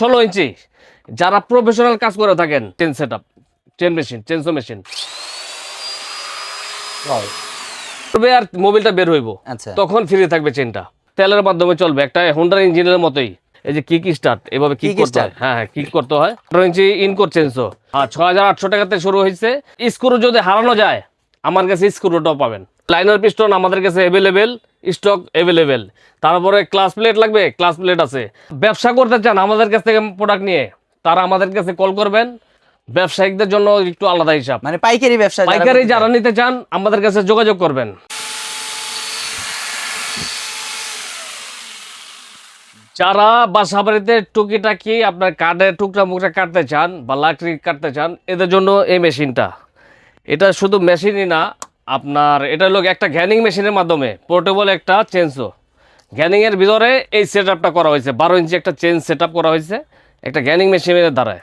ষোলো ইঞ্চি। যারা প্রফেশনাল কাজ করে থাকেন chain set up chain machine chainsaw machine আর মোবিলটা বের হইব। আচ্ছা। তখন ফ্রি থাকবে চেনটা তেলের মাধ্যমে চলবে। একটা হোন্ডার ইঞ্জিনের মতোই। এই যে কিক স্টার্ট এভাবে কিক করতে হয়। হ্যাঁ হ্যাঁ কিক করতে হয়। আঠারো ইঞ্চি ইন করছেনসো আর ছয় হাজার আটশো টাকাতে শুরু হয়েছে স্ক্রু যদি হারানো যায় আমার কাছে স্ক্রুটাও পাবেন। লাইনার পিস্টন আমাদের কাছে অ্যাভেলেবেল স্টক অ্যাভেলেবেল তারপরে ক্লাস প্লেট লাগবে ক্লাস প্লেট আছে। ব্যবসা করতে চান আমাদের কাছ থেকে প্রোডাক্ট নিয়ে তারা আমাদের কাছে কল করবেন। ব্যবসায়িকদের জন্য একটু আলাদা হিসাব। মানে পাইকারি ব্যবসা যারা পাইকারি যারা নিতে চান আমাদের কাছে যোগাযোগ করবেন। যারা বাসা বাড়িতে টুকিটাকি আপনার কাঠের টুকরা মুকরা কাটতে চান বা লাকড়ি কাটতে চান এদের জন্য এই মেশিনটা। এটা শুধু মেশিনই না আপনার এটা হলো একটা গ্যানিং মেশিনের মাধ্যমে পোর্টেবল একটা চেঞ্জও গ্যানিংয়ের ভিতরে এই সেট করা হয়েছে বারো ইঞ্চি একটা চেঞ্জ সেট করা হয়েছে একটা গ্যানিং মেশিনের দ্বারায়।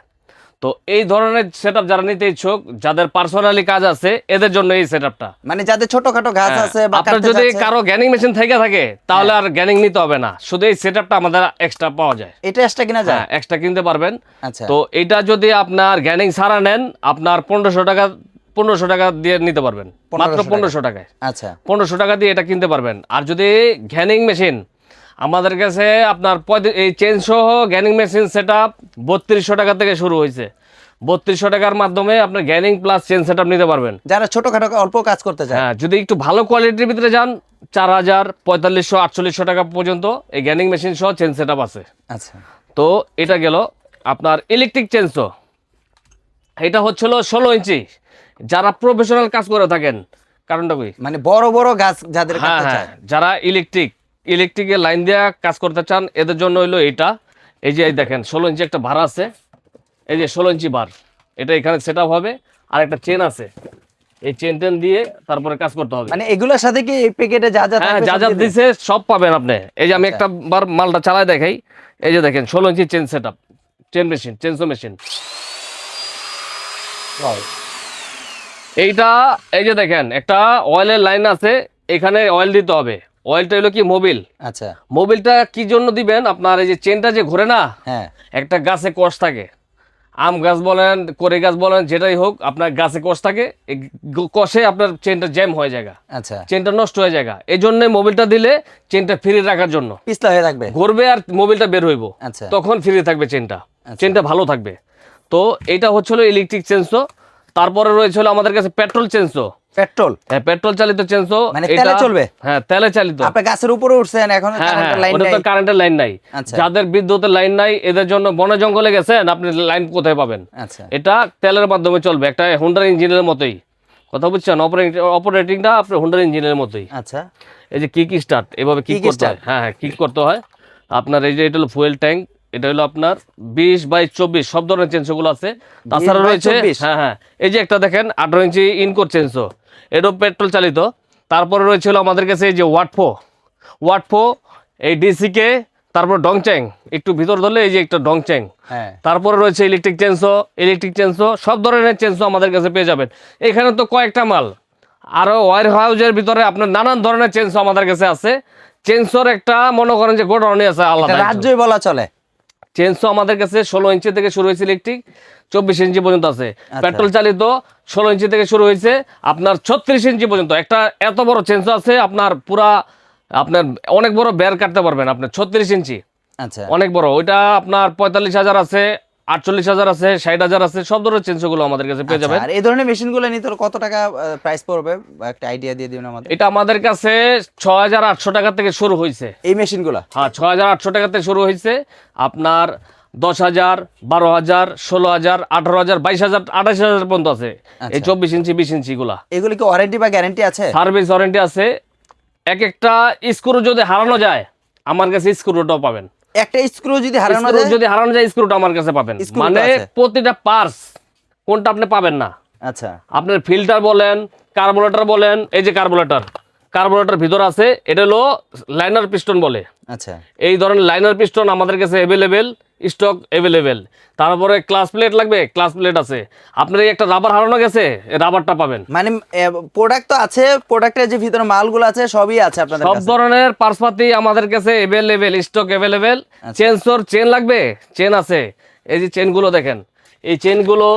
তো এই ধরনের সেট যারা নিতে ইচ্ছুক যাদের পার্সোনালি কাজ আছে এদের জন্য এই সেট মানে যাদের ছোটখাটো আছে হ্যাঁ, আপনার যদি কারও গ্যানিং মেশিন থেকে থাকে তাহলে আর গ্যানিং নিতে হবে না। শুধু এই সেট আমাদের এক্সট্রা পাওয়া যায়। এটা এক্সট্রা কিনা যায়? হ্যাঁ এক্সট্রা কিনতে পারবেন। আচ্ছা। তো এটা যদি আপনার গ্যানিং ছাড়া নেন আপনার পনেরোশো টাকা পনেরোশো টাকা দিয়ে নিতে পারবেন। মাত্র পনেরোশো টাকায়। আচ্ছা। পনেরোশো টাকা দিয়ে এটা কিনতে পারবেন। আর যদি গ্যানিং মেশিন আমাদের কাছে আপনার এই চেন সহ গ্যানিং মেশিন সেট আপ বত্রিশশো টাকা থেকে শুরু হয়েছে। বত্রিশশো টাকার মাধ্যমে আপনার গ্যানিং প্লাস চেন সেট আপ নিতে পারবেন। যারা ছোটখাটো অল্প কাজ করতে চায়। হ্যাঁ যদি একটু ভালো কোয়ালিটির ভিতরে যান চার হাজার পঁয়তাল্লিশশো আটচল্লিশশো টাকা পর্যন্ত এই গ্যানিং মেশিন সহ চেন সেট আপ আছে। আচ্ছা। তো এটা গেল আপনার ইলেকট্রিক চেনসো এটা হচ্ছিল ষোলো ইঞ্চি। যারা প্রফেশনাল কাজ করে থাকেন কারণটা কি? মানে বড় বড় গাছ যাদের হ্যাঁ হ্যাঁ যারা ইলেকট্রিক ইলেকট্রিকের লাইন দিয়ে কাজ করতে চান এদের জন্য হইল এটা। এই যে এই দেখেন ষোলো ইঞ্চি একটা ভার আছে। এই যে ষোলো ইঞ্চি বার এটা এখানে সেট হবে। আর একটা চেন আছে। এই চেন টেন দিয়ে তারপরে কাজ করতে হবে। মানে এগুলোর সাথে কি এই প্যাকেটে যা যা হ্যাঁ যা যা দিছে সব পাবেন আপনি। এই যে আমি আচ্ছা। একটা বার মালটা চালায় দেখাই। এই যে দেখেন ষোলো inch chain set up chain machine chainsaw machine এইটা এই যে দেখেন একটা অয়েলের লাইন আছে এখানে অয়েল দিতে হবে। অয়েলটা হলো কি মোবিল আচ্ছা। মোবিলটা কি জন্য দিবেন? আপনার এই যে চেনটা যে ঘোরে না হ্যাঁ। একটা গাছে কষ থাকে। আম গাছ বলেন করে গাছ বলেন যেটাই হোক আপনার গাছে কষ থাকে কষে আপনার চেনটা জ্যাম হয়ে যায় আচ্ছা। চেনটা নষ্ট হয়ে যায় এই জন্য মোবিলটা দিলে চেনটা ফ্রি রাখার জন্য। পিছলা হয়ে থাকবে। ঘুরবে আর মোবিলটা বের হইব। আচ্ছা। তখন ফ্রি থাকবে চেনটা আচ্ছা। চেনটা ভালো থাকবে। তো এটা হচ্ছিল ইলেকট্রিক চেনসো তারপরে রয়েছিল আমাদের কাছে পেট্রোল চেনসো। পেট্রোল? হ্যাঁ পেট্রোল চালিত চেনসো। মানে তেলে চলবে? হ্যাঁ তেলে চালিত। আপনি গাছের উপরে উঠছেন এখন হ্যাঁ হ্যাঁ কারেন্টের লাইন নাই। কারেন্টের লাইন নাই। আচ্ছা। যাদের বিদ্যুতের লাইন নাই এদের জন্য বনে জঙ্গলে গেছেন আপনি লাইন কোথায় পাবেন? আচ্ছা। এটা তেলের মাধ্যমে চলবে একটা হোন্ডার ইঞ্জিনের মতোই। কথা বুঝছেন? অপারেটিং অপারেটিংটা আপনার হোন্ডার ইঞ্জিনের মতোই। আচ্ছা। এই যে কিক স্টার্ট এভাবে কিক করতে হয়। হ্যাঁ হ্যাঁ কিক করতে হয়। আপনার এই যে এটা হলো ফুয়েল ট্যাঙ্ক এটা হলো আপনার বিশ বাই চব্বিশ সব ধরনের চেন্সগুলো আছে। তাছাড়া রয়েছে হ্যাঁ হ্যাঁ। এই যে একটা দেখেন আঠারো ইঞ্চি ইনকোর চেন্সো এটাও পেট্রোল চালিত। তারপরে রয়েছে হলো আমাদের কাছে এই যে ওয়াটফো ওয়াটফো এই ডিসিকে তারপর ডংচ্যাং একটু ভিতর ধরলে এই যে একটা ডংচ্যাং হ্যাঁ। তারপরে রয়েছে ইলেকট্রিক চেন্সো ইলেকট্রিক চেন্সো সব ধরনের চেন্সো আমাদের কাছে পেয়ে যাবেন। এখানে তো কয়েকটা মাল। আরও ওয়ার হাউজের ভিতরে আপনার নানান ধরনের চেন্সো আমাদের কাছে আছে। চেন্সোর একটা মনে করেন যে গোডাউনে আছে আলাদা রাজ্যই বলা চলে। চেন্সো আমাদের কাছে ষোলো ইঞ্চি থেকে শুরু হয়েছে ইলেকট্রিক চব্বিশ ইঞ্চি পর্যন্ত আছে। আচ্ছা। পেট্রোল চালিত ষোলো ইঞ্চি থেকে শুরু হয়েছে আপনার ছত্রিশ ইঞ্চি পর্যন্ত। একটা এত বড় চেনসো আছে আপনার পুরা আপনার অনেক বড় বের কাটতে পারবেন আপনার ছত্রিশ ইঞ্চি আচ্ছা। অনেক বড়। ওইটা আপনার পঁয়তাল্লিশ হাজার আছে আটচল্লিশ হাজার আছে ষাট হাজার আছে সব ধরনের চেঞ্জগুলো আমাদের কাছে পেয়ে আচ্ছা, যাবেন। আর এই ধরনের মেশিনগুলো নিতে কত টাকা প্রাইস পড়বে? একটা আইডিয়া দিয়ে দিবেন আমাদের। এটা আমাদের কাছে ছ হাজার আটশো টাকা থেকে শুরু হয়েছে। এই মেশিনগুলা হ্যাঁ ছ হাজার আটশো টাকা থেকে শুরু হয়েছে। আপনার দশ হাজার বারো হাজার ষোলো হাজার আঠারো হাজার বাইশ হাজার আঠাশ হাজার পর্যন্ত আছে। এই আচ্ছা। চব্বিশ ইঞ্চি বিশ ইঞ্চি গুলা এগুলি কি ওয়ারেন্টি বা গ্যারান্টি আছে? সার্ভিস ওয়ারেন্টি আছে। এক একটা স্ক্রু যদি হারানো যায় আমার কাছে স্ক্রুটাও পাবেন। একটা স্ক্রু যদি হারানো যায় যদি হারানো যায় স্ক্রুটা আমার কাছে পাবেন। মানে প্রতিটা পার্স কোনটা আপনি পাবেন না। আচ্ছা। আপনার ফিল্টার বলেন কার্বোরেটর বলেন এই যে কার্বোরেটর কার্বোরেটর ভিতর আছে এটা হলো লাইনার পিস্টন বলে। আচ্ছা। এই ধরনের লাইনার পিস্টন আমাদের কাছে অ্যাভেলেবেল স্টক অ্যাভেলেবেল তারপরে ক্লাস প্লেট লাগবে ক্লাস প্লেট আছে। আপনার এই একটা রাবার হারানো গেছে এই রাবারটা পাবেন। মানে প্রোডাক্ট তো আছে প্রোডাক্টের যে ভিতরে মালগুলো আছে সবই আছে আপনাদের সব ধরনের পার্সপাতি আমাদের কাছে অ্যাভেলেবেল স্টক অ্যাভেলেবেল। চেনসোর চেন লাগবে? চেন আছে। এই যে চেনগুলো দেখেন। এই চেনগুলো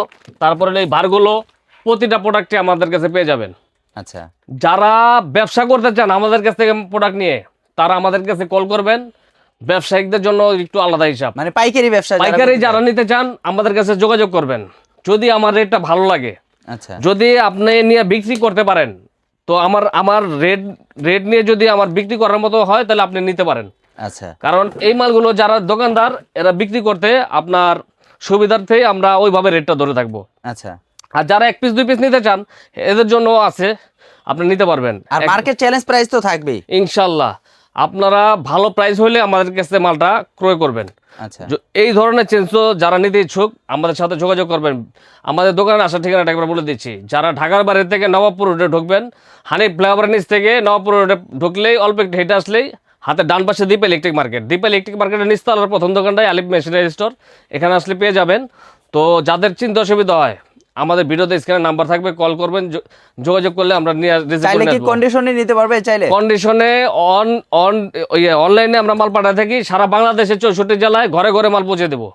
তারপরে এই ভারগুলো প্রতিটা প্রোডাক্টে আমাদের কাছে পেয়ে যাবেন। আচ্ছা। যারা ব্যবসা করতে চান আমাদের কাছ থেকে প্রোডাক্ট নিয়ে তারা আমাদের কাছে কল করবেন। ব্যবসায়িকদের জন্য একটু আলাদা হিসাব। মানে পাইকারি ব্যবসা পাইকারি যারা নিতে চান আমাদের কাছে যোগাযোগ করবেন। যদি আমার রেটটা ভালো লাগে। আচ্ছা। যদি আপনি নিয়ে বিক্রি করতে পারেন তো আমার আমার রেট রেট নিয়ে যদি আমার বিক্রি করার মতো হয় তাহলে আপনি নিতে পারেন। আচ্ছা। কারণ এই মালগুলো যারা দোকানদার এরা বিক্রি করতে আপনার সুবিধার্থে আমরা ওইভাবে রেটটা ধরে থাকব। আচ্ছা। আর যারা এক পিস দুই পিস নিতে চান এদের জন্য আছে আপনি নিতে পারবেন। আর মার্কেট চ্যালেঞ্জ প্রাইস তো থাকবেই। ইনশাল্লাহ। আপনারা ভালো প্রাইস হলে আমাদের কাছে মালটা ক্রয় করবেন। আচ্ছা। এই ধরনের চেঞ্জও যারা নিতে ইচ্ছুক আমাদের সাথে যোগাযোগ করবেন। আমাদের দোকানে আসার ঠিকানাটা একবার বলে দিচ্ছি। যারা ঢাকার বাইরে থেকে নবাবপুর রোডে ঢুকবেন হানি ফ্লাইওভার নিচ থেকে নবাবপুর রোডে ঢুকলেই অল্প একটু হেঁটে আসলেই হাতে ডান পাশে দ্বীপ ইলেকট্রিক মার্কেট দ্বীপ ইলেকট্রিক মার্কেটের নিচতলার প্রথম দোকানটাই আলিপ মেশিনারি স্টোর এখানে আসলে পেয়ে যাবেন। তো যাদের চিন্তা অসুবিধা হয় আমাদের ভিডিওতে স্ক্রিনে নাম্বার থাকবে কল করবেন যোগাযোগ করলে আমরা নিয়ে চাইলে কি কন্ডিশনে নিতে পারবে চাইলে? কন্ডিশনে অন অন অনলাইনে আমরা মাল পাঠাই থাকি সারা বাংলাদেশে চৌষট্টি জেলায় ঘরে ঘরে মাল পৌঁছে দেবো।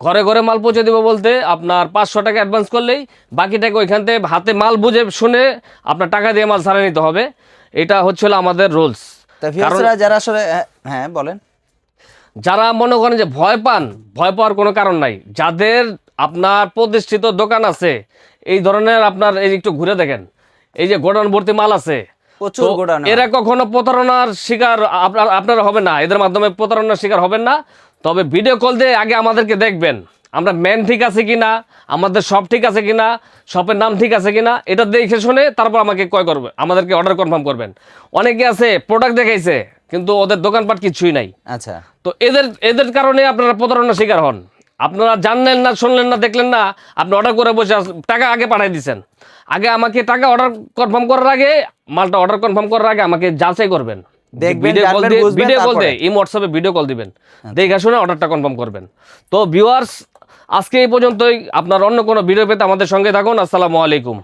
ঘরে ঘরে মাল পৌঁছে দেবো বলতে আপনার পাঁচশো টাকা অ্যাডভান্স করলেই বাকি টাকা ওইখান থেকে হাতে মাল বুঝে শুনে আপনার টাকা দিয়ে মাল ছাড়া নিতে হবে। এটা হচ্ছিল আমাদের রুলস যারা আসলে হ্যাঁ, হ্যাঁ বলেন। যারা মনে করেন যে ভয় পান ভয় পাওয়ার কোনো কারণ নাই। যাদের আপনার প্রতিষ্ঠিত দোকান আছে। এই ধরনের আপনার এই একটু ঘুরে দেখেন। এই যে গোডাউন ভর্তি মাল আছে। এরা কখনো প্রতারণার শিকার আপনার আপনারা হবে না। এদের মাধ্যমে প্রতারণার শিকার হবেন না। তবে ভিডিও কল দিয়ে আগে আমাদেরকে দেখবেন। আমরা ম্যান ঠিক আছে কিনা আমাদের সব ঠিক আছে কিনা শপের নাম ঠিক আছে কিনা এটা দেখে শুনে তারপর আমাকে কয় করবে আমাদেরকে অর্ডার কনফার্ম করবেন। অনেকে আছে প্রোডাক্ট দেখাইছে কিন্তু ওদের দোকানপাট কিছুই নাই। আচ্ছা। তো এদের এদের কারণে আপনারা প্রতারণার শিকার হন। আপনারা জানলেন না শুনলেন না দেখলেন না আপনি অর্ডার করে বসে টাকা আগে পাঠিয়ে দিচ্ছেন আগে আমাকে টাকা অর্ডার কনফার্ম করার আগে মালটা অর্ডার কনফার্ম করার আগে আমাকে যাচাই করবেন। ভিডিও কল দিয়ে ভিডিও কল দিয়ে এই হোয়াটসঅ্যাপে ভিডিও কল দিবেন। দেখে শুনে অর্ডারটা কনফার্ম করবেন। তো ভিউয়ার্স আজকে এই পর্যন্তই। আপনার অন্য কোনো ভিডিও পেতে আমাদের সঙ্গে থাকুন। আসসালামু আলাইকুম।